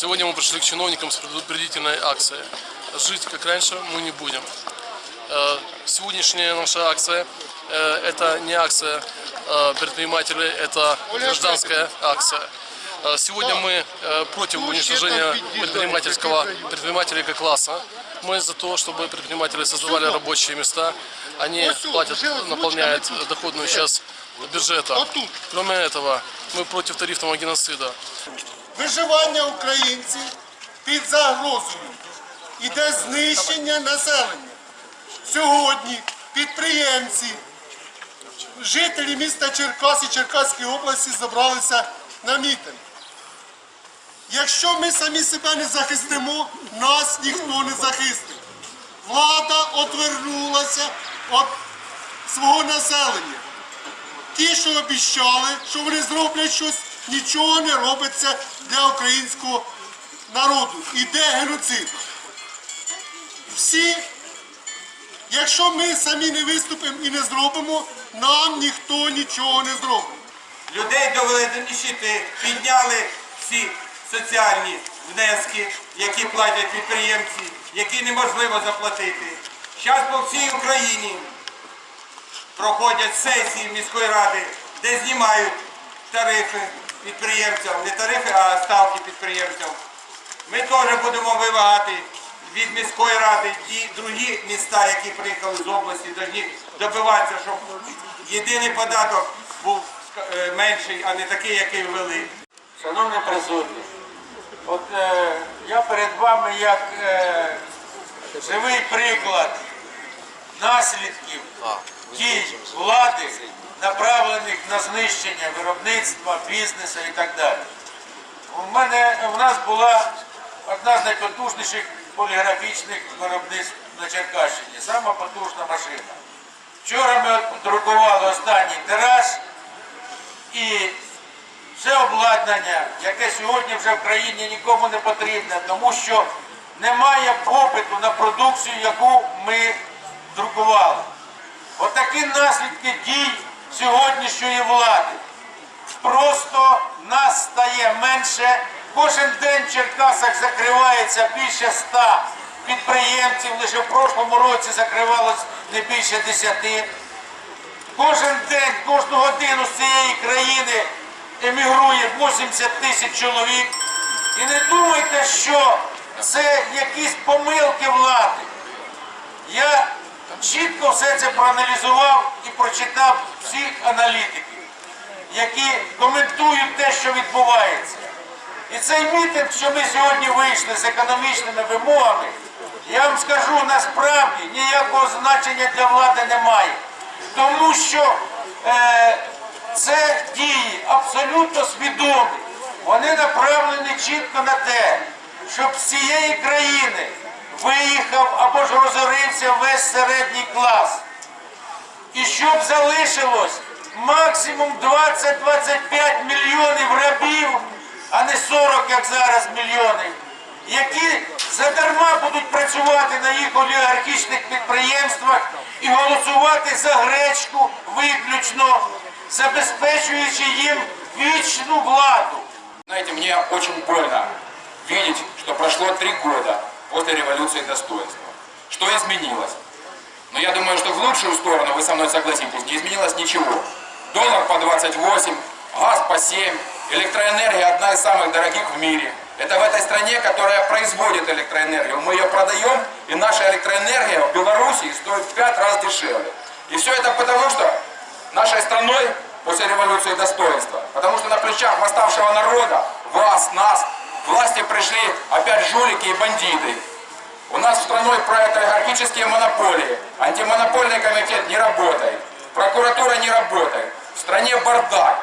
Сегодня мы пришли к чиновникам с предупредительной акцией. Жить как раньше мы не будем. Э, Сегодняшняя наша акция э, это не акция э, предпринимателей, это гражданская акция. Сегодня мы против уничтожения предпринимательского предпринимателей как класса. Мы за то, чтобы предприниматели создавали рабочие места. Они платят, наполняют доходную часть бюджета. Кроме этого, мы против тарифного геноцида. Виживання українців під загрозою. Іде знищення населення. Сьогодні підприємці, жителі міста Черкас і Черкаської області зібралися на мітинг. Якщо ми самі себе не захистимо, нас ніхто не захистить. Влада отвернулася від свого населення. Ті, що обіцяли, що вони зроблять щось, нічого не робиться для українського народу. Іде геноцид. Всі, якщо ми самі не виступимо і не зробимо, нам ніхто нічого не зробить. Людей довели до нищити, підняли всі соціальні внески, які платять підприємці, які неможливо заплатити. Зараз по всій Україні проходять сесії міської ради, де знімають тарифи підприємцям, не тарифи, а ставки підприємцям. Ми теж будемо вимагати від міської ради і другі міста, які приїхали з області, повинні добиватися, щоб єдиний податок був е, менший, а не такий, який ввели. Шановні присутні, от е, я перед вами як е, живий приклад наслідків дій влади, направлених на знищення виробництва, бізнесу і так далі. У мене у нас була одна з найпотужніших поліграфічних виробництв на Черкащині, сама потужна машина. Вчора ми друкували останній тираж і все обладнання, яке сьогодні вже в країні нікому не потрібне, тому що немає попиту на продукцію, яку ми друкували. Отакі наслідки дій сьогоднішньої влади. Просто нас стає менше. Кожен день в Черкасах закривається більше ста підприємців. Лише в прошлому році закривалось не більше десяти. Кожен день, кожну годину з цієї країни емігрує 80 тисяч чоловік. І не думайте, що це якісь помилки влади. Я чітко все це проаналізував і прочитав всіх аналітиків, які коментують те, що відбувається. І цей мітинг, що ми сьогодні вийшли з економічними вимогами, я вам скажу, насправді ніякого значення для влади немає. Тому що е, це дії абсолютно свідомі. Вони направлені чітко на те, щоб з цієї країни виїхав або ж розорився весь середній клас. І щоб залишилось максимум 20-25 мільйонів рабів, а не 40, як зараз мільйонів, які задарма будуть працювати на їх олігархічних підприємствах і голосувати за гречку виключно, забезпечуючи їм вічну владу. Знаете, мне очень больно видеть, что прошло три года после революции достоинства. Что изменилось? Но я думаю, что в лучшую сторону, вы со мной согласитесь, не изменилось ничего. Доллар по 28, газ по 7, электроэнергия одна из самых дорогих в мире. Это в этой стране, которая производит электроэнергию. Мы ее продаем, и наша электроэнергия в Беларуси стоит в 5 раз дешевле. И все это потому, что нашей страной после революции достоинства. Потому что на плечах восставшего народа, вас, нас, власти пришли опять жулики и бандиты. У нас страной правят олигархические монополии. Антимонопольный комитет не работает. Прокуратура не работает. В стране бардак.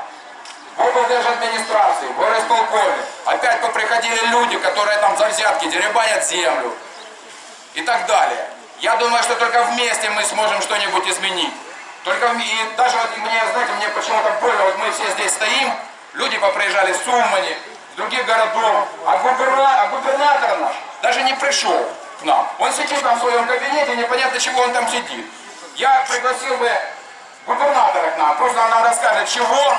В облдержадминистрации, в горосполкоме опять поприходили люди, которые там за взятки деребанят землю и так далее. Я думаю, что только вместе мы сможем что-нибудь изменить. Только и даже вот мне, знаете, мне почему-то больно, вот мы все здесь стоим, люди поприезжали с Умани, с других городов, губернатор наш даже не пришел к нам. Он сидит там в своем кабинете, непонятно чего он там сидит. Я пригласил бы губернатора к нам, просто он нам расскажет, чего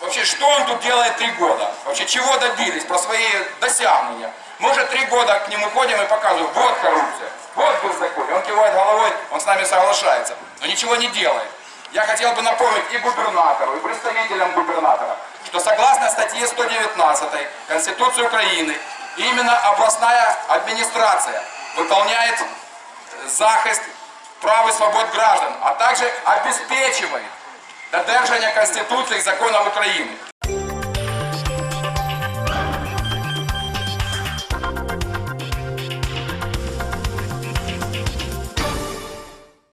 Вообще, что он тут делает три года? Вообще, чего добились про свои досягнения? Мы уже три года к нему ходим и показываем, вот коррупция, вот беззаконие. Он кивает головой, он с нами соглашается, но ничего не делает. Я хотел бы напомнить и губернатору, и представителям губернатора, что согласно статье 119 Конституции Украины, именно областная администрация выполняет захист прав и свобод граждан, а также обеспечивает додержання Конституції і законів України.